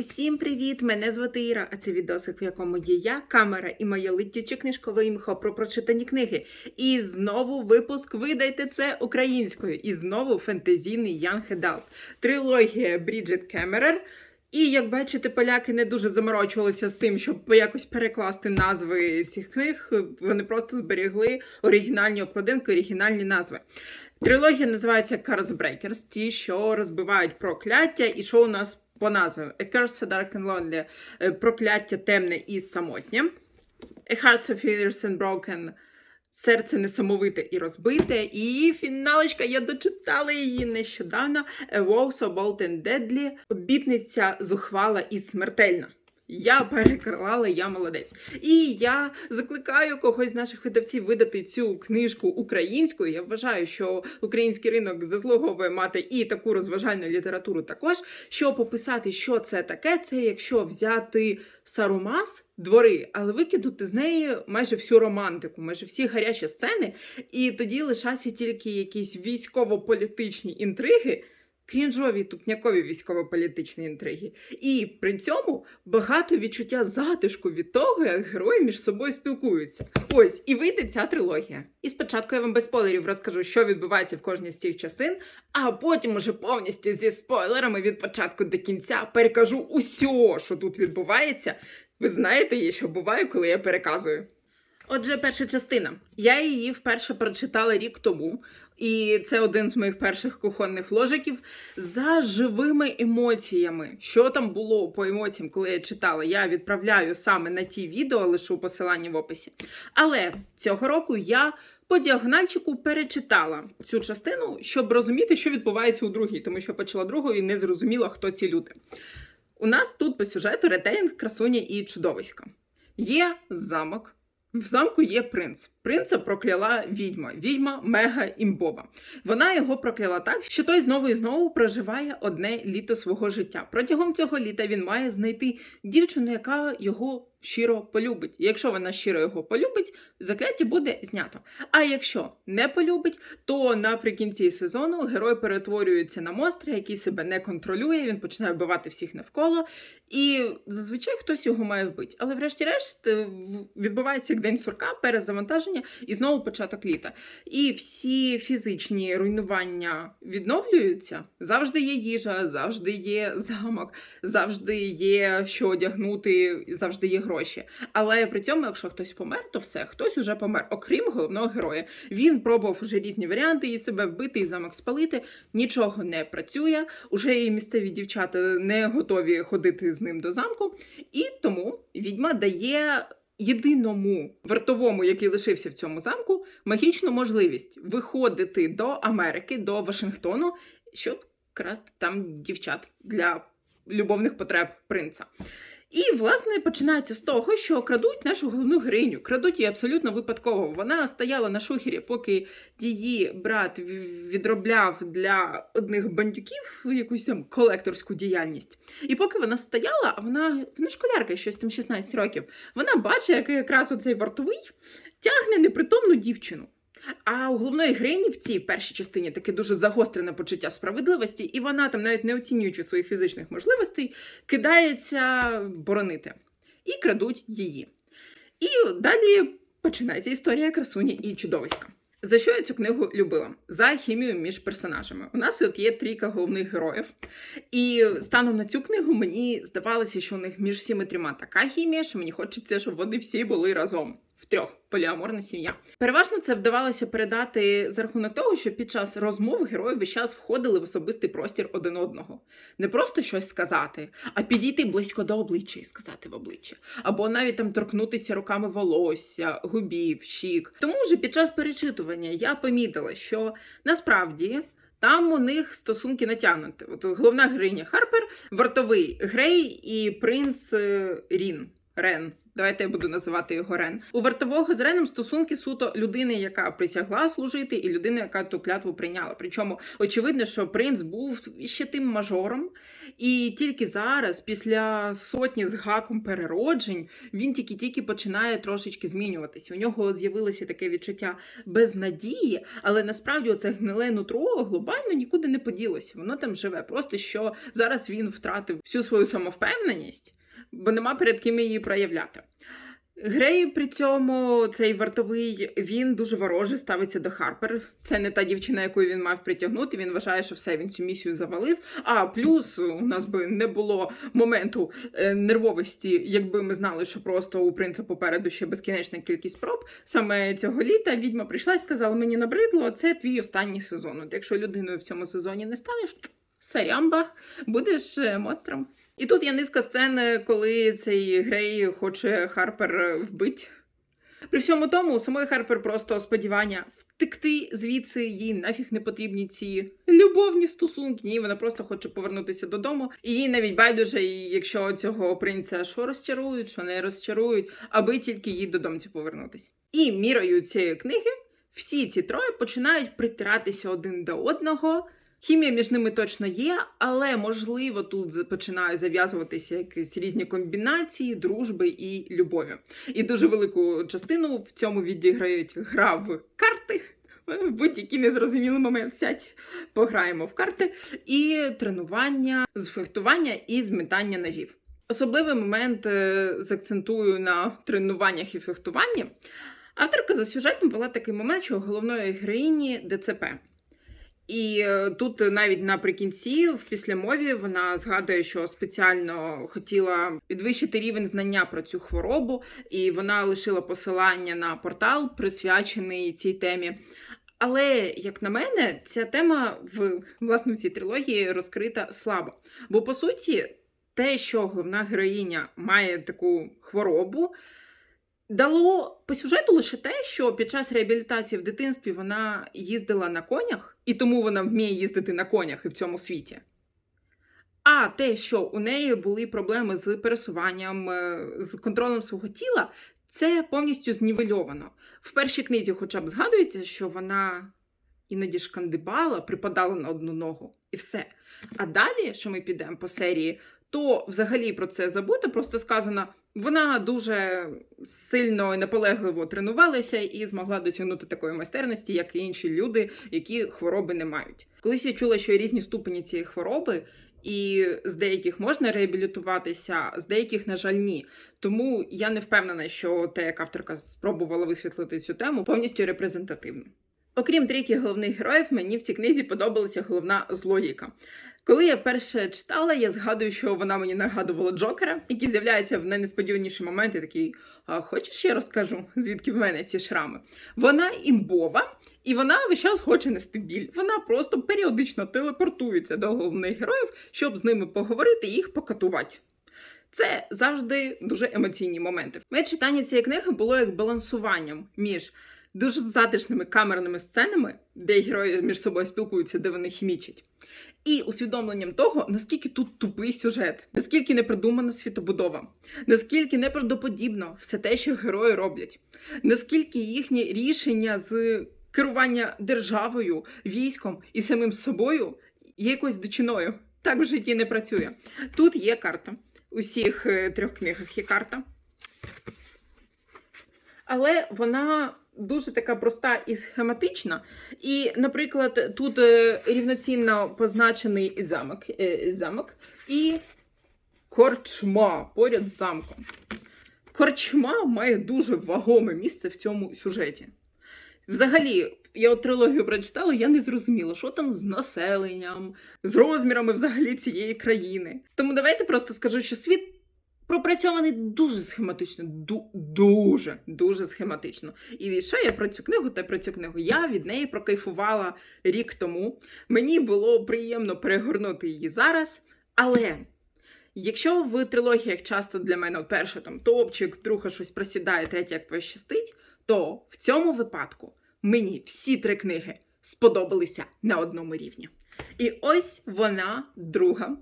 Усім привіт! Мене звати Іра, а це відосик, в якому є я, камера і моє литтюче книжкове імхо про прочитані книги. І знову випуск видайте це українською. І знову фентезійний Young Adult. Трилогія Бріджит Кемерер. І як бачите, поляки не дуже заморочувалися з тим, щоб якось перекласти назви цих книг. Вони просто зберігли оригінальні обкладинки, оригінальні назви. Трилогія називається Curse Breakers, ті, що розбивають прокляття, і що у нас по назві A Curse Dark and Lonely, е, прокляття темне і самотнє. A Hearts of Fears and Broken, Серце несамовите і розбите. І фіналочка, я дочитала її нещодавно. A Woe So Bold and Deadly, обітниця зухвала і смертельна. Я переклала, я молодець. І я закликаю когось з наших видавців видати цю книжку українською. Я вважаю, що український ринок заслуговує мати і таку розважальну літературу також. Щоб описати, що це таке, це якщо взяти Сарумас, двори, але викинути з неї майже всю романтику, майже всі гарячі сцени, і тоді лишаться тільки якісь військово-політичні інтриги крінжові тупнякові військово-політичні інтриги. І при цьому багато відчуття затишку від того, як герої між собою спілкуються. Ось і вийде ця трилогія. І спочатку я вам без спойлерів розкажу, що відбувається в кожній з цих частин, а потім уже повністю зі спойлерами від початку до кінця перекажу усьо, що тут відбувається. Ви знаєте, що буває, коли я переказую. Отже, перша частина. Я її вперше прочитала рік тому, і це один з моїх перших кухонних ложиків за живими емоціями. Що там було по емоціям, коли я читала, я відправляю саме на ті відео, лишу посилання в описі. Але цього року я по діагональчику перечитала цю частину, щоб розуміти, що відбувається у другій, тому що почала другу і не зрозуміла, хто ці люди. У нас тут по сюжету ретелінг, красуня і чудовиська. Є замок. В замку є принц. Принца прокляла відьма. Відьма мега імбова. Вона його прокляла так, що той знову і знову проживає одне літо свого життя. Протягом цього літа він має знайти дівчину, яка його щиро полюбить. Якщо вона щиро його полюбить, закляття буде знято. А якщо не полюбить, то наприкінці сезону герой перетворюється на монстра, який себе не контролює. Він починає вбивати всіх навколо, і зазвичай хтось його має вбити. Але, врешті-решт, е, відбувається як день сурка, перезавантаження і знову початок літа. І всі фізичні руйнування відновлюються. Завжди є їжа, завжди є замок, завжди є що одягнути, завжди є гроші. Але при цьому, якщо хтось помер, то все, хтось уже помер, окрім головного героя. Він пробував уже різні варіанти і себе вбити, і замок спалити. Нічого не працює. Уже і місцеві дівчата не готові ходити з ним до замку. І тому відьма дає. Єдиному вартовому, який лишився в цьому замку, магічну можливість виходити до Америки, до Вашингтону, щоб красти там дівчат для любовних потреб принца. І, власне, починається з того, що крадуть нашу головну героїню. Крадуть її абсолютно випадково. Вона стояла на шухері, поки її брат відробляв для одних бандюків якусь там колекторську діяльність. І поки вона стояла, а вона, вона школярка, щось там 16 років, вона бачить, як якраз оцей вартовий тягне непритомну дівчину. А у головної героїні в цій першій частині таке дуже загострене почуття справедливості, і вона там, навіть не оцінюючи своїх фізичних можливостей, кидається боронити. І крадуть її. І далі починається історія красуні і чудовиська. За що я цю книгу любила? За хімію між персонажами. У нас от є трійка головних героїв, і станом на цю книгу мені здавалося, що у них між всіми трьома така хімія, що мені хочеться, щоб вони всі були разом. Втрьох поліаморна сім'я. Переважно це вдавалося передати за рахунок того, що під час розмов герої весь час входили в особистий простір один одного. Не просто щось сказати, а підійти близько до обличчя і сказати в обличчя, або навіть там торкнутися руками волосся, губів, щік. Тому ж під час перечитування я помітила, що насправді. Там у них стосунки натягнуті. От головна героїня Харпер, вартовий Грей і принц е, Рін. Рен. Давайте я буду називати його Рен. У вартового з Реном стосунки суто людини, яка присягла служити, і людини, яка ту клятву прийняла. Причому очевидно, що принц був ще тим мажором, і тільки зараз, після сотні з гаком перероджень, він тільки-тільки починає трошечки змінюватися. У нього з'явилося таке відчуття безнадії, але насправді це гниле нутро глобально нікуди не поділося. Воно там живе. Просто що зараз він втратив всю свою самовпевненість, бо нема перед ким її проявляти. Грей при цьому цей вартовий він дуже вороже ставиться до Харпер. Це не та дівчина, яку він мав притягнути. Він вважає, що все він цю місію завалив. А плюс у нас би не було моменту е, нервовості, якби ми знали, що просто у принца попереду ще безкінечна кількість спроб. Саме цього літа відьма прийшла і сказала: мені набридло, це твій останній сезон. От якщо людиною в цьому сезоні не станеш, сарямба, будеш е, монстром. І тут є низка сцен, коли цей Грей хоче Харпер вбити. При всьому тому, у самої Харпер просто сподівання втекти звідси, їй нафіг не потрібні ці любовні стосунки. Ні, вона просто хоче повернутися додому. І їй навіть байдуже, якщо цього принця що розчарують, що не розчарують, аби тільки їй додому повернутися. І мірою цієї книги всі ці троє починають притиратися один до одного. Хімія між ними точно є, але можливо тут починає зав'язуватися якісь різні комбінації дружби і любові. І дуже велику частину в цьому відіграють гра в карти. В будь-який незрозумілий момент сядь, пограємо в карти, і тренування з фехтування і з ножів. Особливий момент е, закцентую на тренуваннях і фехтуванні. Авторка за сюжетом була такий момент, що головної героїні ДЦП. І е, тут навіть наприкінці, в післямові, вона згадує, що спеціально хотіла підвищити рівень знання про цю хворобу, і вона лишила посилання на портал, присвячений цій темі. Але, як на мене, ця тема в власне в цій трилогії розкрита слабо. Бо по суті, те, що головна героїня має таку хворобу, дало по сюжету лише те, що під час реабілітації в дитинстві вона їздила на конях, і тому вона вміє їздити на конях і в цьому світі. А те, що у неї були проблеми з пересуванням, е, з контролем свого тіла, це повністю знівельовано. В першій книзі, хоча б згадується, що вона іноді шкандибала, припадала на одну ногу, і все. А далі, що ми підемо по серії, то взагалі про це забуто, просто сказано, вона дуже сильно і наполегливо тренувалася і змогла досягнути такої майстерності, як і інші люди, які хвороби не мають. Колись я чула, що є різні ступені цієї хвороби. І з деяких можна реабілітуватися, з деяких, на жаль, ні. Тому я не впевнена, що те, як авторка спробувала висвітлити цю тему, повністю репрезентативно. Окрім трійки головних героїв, мені в цій книзі подобалася головна злодійка. Коли я вперше читала, я згадую, що вона мені нагадувала Джокера, який з'являється в найнесподіваніші моменти, такий: а хочеш, я розкажу, звідки в мене ці шрами? Вона імбова, і вона весь час хоче нести біль. Вона просто періодично телепортується до головних героїв, щоб з ними поговорити і їх покатувати. Це завжди дуже емоційні моменти. Моє читання цієї книги було як балансуванням між дуже затишними камерними сценами, де герої між собою спілкуються, де вони хімічать, і усвідомленням того, наскільки тут тупий сюжет, наскільки непродумана світобудова, наскільки неправдоподібно все те, що герої роблять, наскільки їхні рішення з керування державою, військом і самим собою є якоюсь дичиною. Так в житті не працює. Тут є карта. У всіх е, трьох книгах є карта. Але вона дуже така проста і схематична. І, наприклад, тут е, рівноцінно позначений замок, е, замок і корчма поряд з замком. Корчма має дуже вагоме місце в цьому сюжеті. Взагалі, я от трилогію прочитала, я не зрозуміла, що там з населенням, з розмірами взагалі цієї країни. Тому давайте просто скажу, що світ пропрацьований дуже схематично, ду- дуже, дуже схематично. І що я про цю книгу та про цю книгу? Я від неї прокайфувала рік тому. Мені було приємно перегорнути її зараз, але. Якщо в трилогіях часто для мене перша там топчик, друга щось просідає, третя як пощастить, то в цьому випадку мені всі три книги сподобалися на одному рівні. І ось вона, друга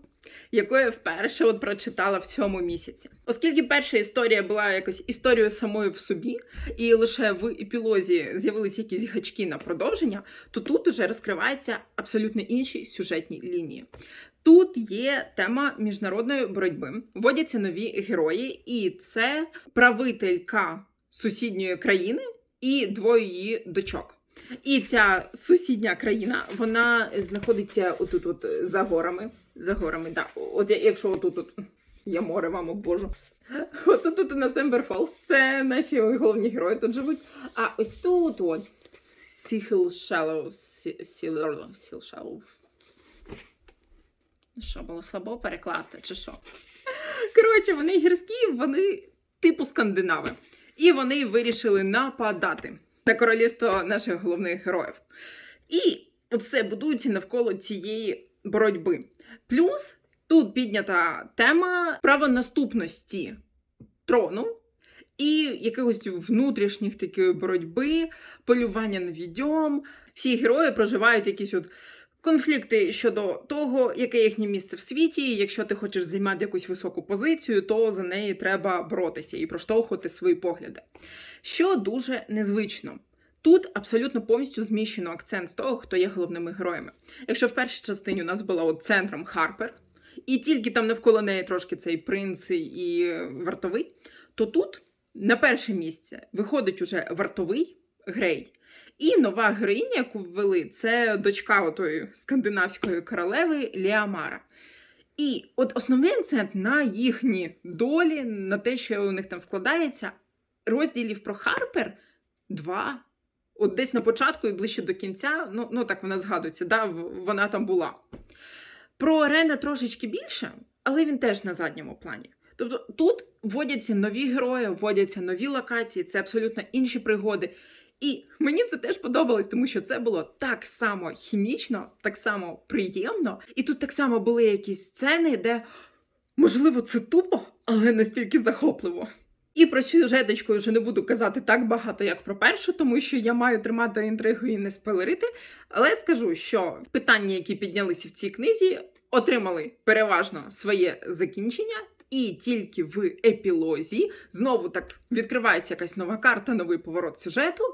яку я вперше от прочитала в цьому місяці. Оскільки перша історія була якось історією самою в собі, і лише в епілозі з'явилися якісь гачки на продовження, то тут уже розкриваються абсолютно інші сюжетні лінії. Тут є тема міжнародної боротьби, вводяться нові герої, і це правителька сусідньої країни і двоє її дочок. І ця сусідня країна, вона знаходиться отут, от за горами. За горами, да. От якщо отут от є море, вам божу. От тут на Семберфол. Це наші головні герої тут живуть. А ось тут от Сіхл Шеллоу. Сіл Шеллоу. Що, було слабо перекласти, чи що? Коротше, вони гірські, вони типу скандинави. І вони вирішили нападати на королівство наших головних героїв. І от все будується навколо цієї боротьби. Плюс тут піднята тема правонаступності трону і якихось внутрішніх такої боротьби, полювання на відьом. Всі герої проживають якісь от конфлікти щодо того, яке їхнє місце в світі. і Якщо ти хочеш займати якусь високу позицію, то за неї треба боротися і проштовхувати свої погляди. Що дуже незвично. Тут абсолютно повністю зміщено акцент з того, хто є головними героями. Якщо в першій частині у нас була от центром Харпер, і тільки там навколо неї трошки цей принц і вартовий, то тут на перше місце виходить уже вартовий Грей. І нова героїня, яку ввели, це дочка отої скандинавської королеви Ліамара. І от основний акцент на їхні долі, на те, що у них там складається, розділів про Харпер два. От десь на початку і ближче до кінця, ну, ну так вона згадується, да, вона там була. Про Рена трошечки більше, але він теж на задньому плані. Тобто тут вводяться нові герої, вводяться нові локації, це абсолютно інші пригоди. І мені це теж подобалось, тому що це було так само хімічно, так само приємно. І тут так само були якісь сцени, де, можливо, це тупо, але настільки захопливо. І про сюжеточку я вже не буду казати так багато, як про першу, тому що я маю тримати інтригу і не спойлерити. Але скажу, що питання, які піднялися в цій книзі, отримали переважно своє закінчення. І тільки в епілозі знову так відкривається якась нова карта, новий поворот сюжету,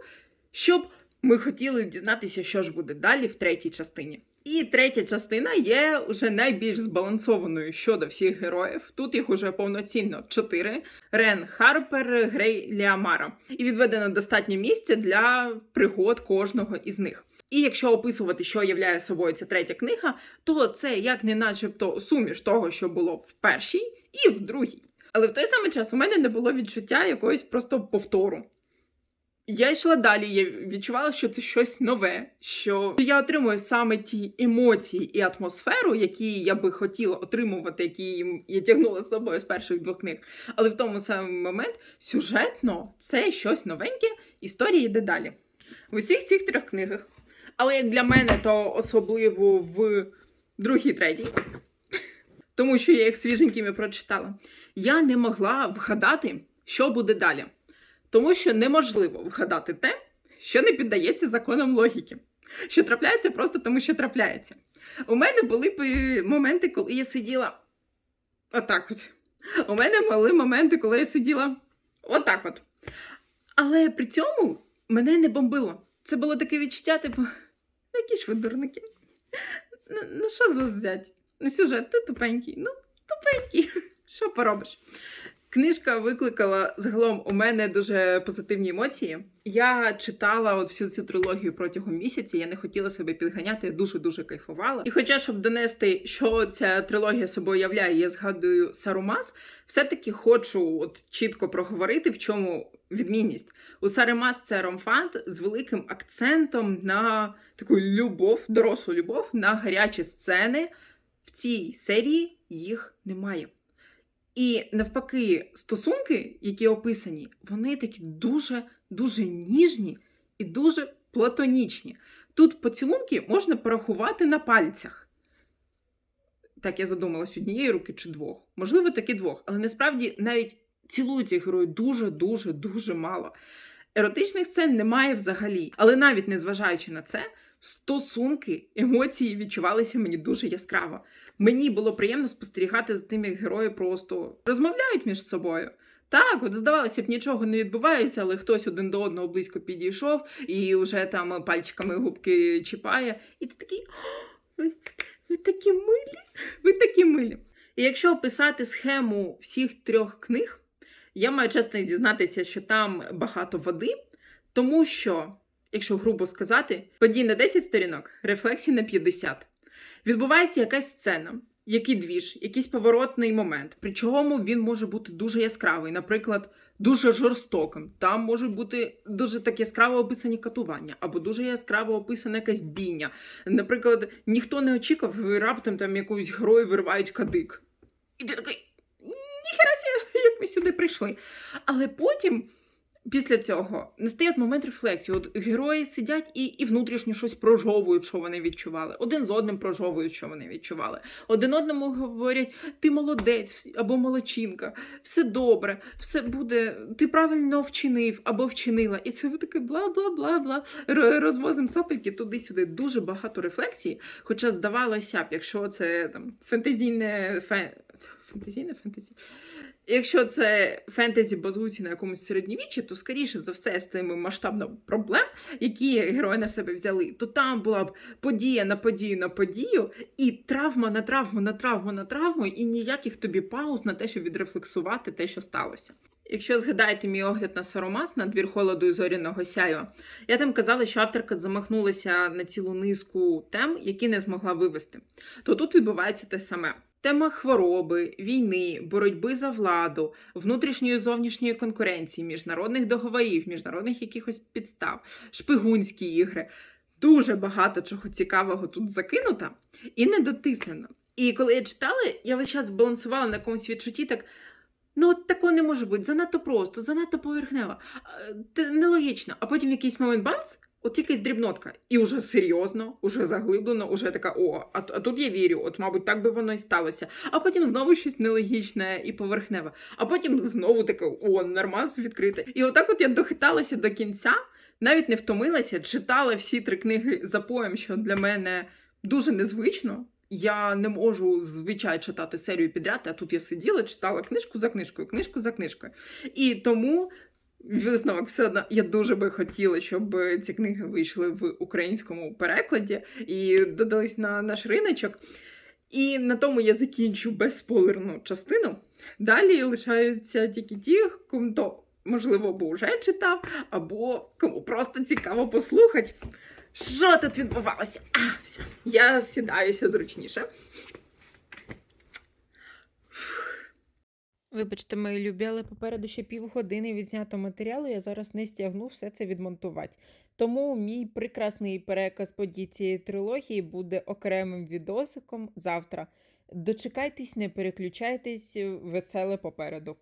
щоб ми хотіли дізнатися, що ж буде далі в третій частині. І третя частина є вже найбільш збалансованою щодо всіх героїв. Тут їх уже повноцінно чотири: Рен Харпер, Грей Ліамара. І відведено достатньо місця для пригод кожного із них. І якщо описувати, що являє собою ця третя книга, то це як не начебто суміш того, що було в першій і в другій. Але в той самий час у мене не було відчуття якогось просто повтору. Я йшла далі, я відчувала, що це щось нове, що я отримую саме ті емоції і атмосферу, які я би хотіла отримувати, які я тягнула з собою з перших двох книг. Але в тому самий момент сюжетно це щось новеньке, історія йде далі. В усіх цих трьох книгах. Але як для мене, то особливо в другій, третій, тому що я їх свіженькими прочитала, я не могла вгадати, що буде далі. Тому що неможливо вгадати те, що не піддається законам логіки, що трапляється просто тому, що трапляється. У мене були пи- моменти, коли я сиділа отак от. У мене були моменти, коли я сиділа отак от. Але при цьому мене не бомбило. Це було таке відчуття, типу, «Ну, які ж ви дурники. Ну, ну що з вас взять? Ну, сюжет, ти тупенький. Ну, тупенький. Що поробиш? Книжка викликала загалом у мене дуже позитивні емоції. Я читала от всю цю трилогію протягом місяця. Я не хотіла себе підганяти, дуже дуже кайфувала. І хоча, щоб донести, що ця трилогія собою являє, я згадую Сарумас, все-таки хочу от чітко проговорити, в чому відмінність. У Саримас це ромфант з великим акцентом на таку любов, дорослу любов, на гарячі сцени. В цій серії їх немає. І навпаки, стосунки, які описані, вони такі дуже дуже ніжні і дуже платонічні. Тут поцілунки можна порахувати на пальцях. Так, я задумалась однієї руки чи двох. Можливо, таки двох. Але насправді навіть цілуються герої дуже, дуже, дуже мало. Еротичних сцен немає взагалі. Але навіть незважаючи на це, стосунки, емоції відчувалися мені дуже яскраво. Мені було приємно спостерігати за тим, як герої просто розмовляють між собою. Так, от здавалося б, нічого не відбувається, але хтось один до одного близько підійшов і вже там пальчиками губки чіпає. І ти такий. Ви, такі милі, ви такі милі. І якщо описати схему всіх трьох книг, я маю чесно зізнатися, що там багато води, тому що, якщо грубо сказати, подій на 10 сторінок, рефлексій на 50. Відбувається якась сцена, який двіж, якийсь поворотний момент, при чому він може бути дуже яскравий, наприклад, дуже жорстоким. Там можуть бути дуже так яскраво описані катування, або дуже яскраво описана якась бійня. Наприклад, ніхто не очікував, і раптом там якусь герою виривають кадик. І ти такий. Ніхера як ми сюди прийшли. Але потім, після цього, настає момент рефлексії. От герої сидять і, і внутрішньо щось прожовують, що вони відчували. Один з одним прожовують, що вони відчували. Один одному говорять: ти молодець або молодчинка, все добре, все буде, ти правильно вчинив або вчинила. І це таке бла бла бла бла. Розвозимо сопельки туди-сюди. Дуже багато рефлексії. Хоча здавалося б, якщо це там фентезійне фе... Фентезійне фентезі. Якщо це фентезі базується на якомусь середньовіччі, то скоріше за все з тими масштабними проблем, які герої на себе взяли, то там була б подія на подію на подію, і травма на травму на травму на травму, і ніяких тобі пауз на те, щоб відрефлексувати те, що сталося. Якщо згадаєте мій огляд на Саромас на двір холоду і зоряного сяйва, я там казала, що авторка замахнулася на цілу низку тем, які не змогла вивести. То тут відбувається те саме. Тема хвороби, війни, боротьби за владу, внутрішньої зовнішньої конкуренції, міжнародних договорів, міжнародних якихось підстав, шпигунські ігри. Дуже багато чого цікавого тут закинуто і не дотиснено. І коли я читала, я весь час балансувала на якомусь відчутті, так. Ну, от такого не може бути. Занадто просто, занадто поверхнево, е, нелогічно. А потім якийсь момент бамц, от якась дрібнотка. І вже серйозно, уже заглиблено, уже така, о, а, а тут я вірю, от, мабуть, так би воно і сталося. А потім знову щось нелогічне і поверхневе. А потім знову таке, о, нормас відкрите. І отак от я дохиталася до кінця, навіть не втомилася, читала всі три книги за поєм, що для мене дуже незвично. Я не можу звичай читати серію підряд, а тут я сиділа, читала книжку за книжкою, книжку за книжкою. І тому висновок все одно я дуже би хотіла, щоб ці книги вийшли в українському перекладі і додались на наш риночок. І на тому я закінчу безспойлерну частину. Далі лишаються тільки ті, кому можливо, або вже читав, або кому просто цікаво послухати. Що тут відбувалося? А, все. Я сідаюся зручніше. Вибачте, мої любі, але попереду ще півгодини відзнято матеріалу, я зараз не стягну все це відмонтувати. Тому мій прекрасний переказ подій цієї трилогії буде окремим відосиком завтра. Дочекайтесь, не переключайтесь, веселе попереду.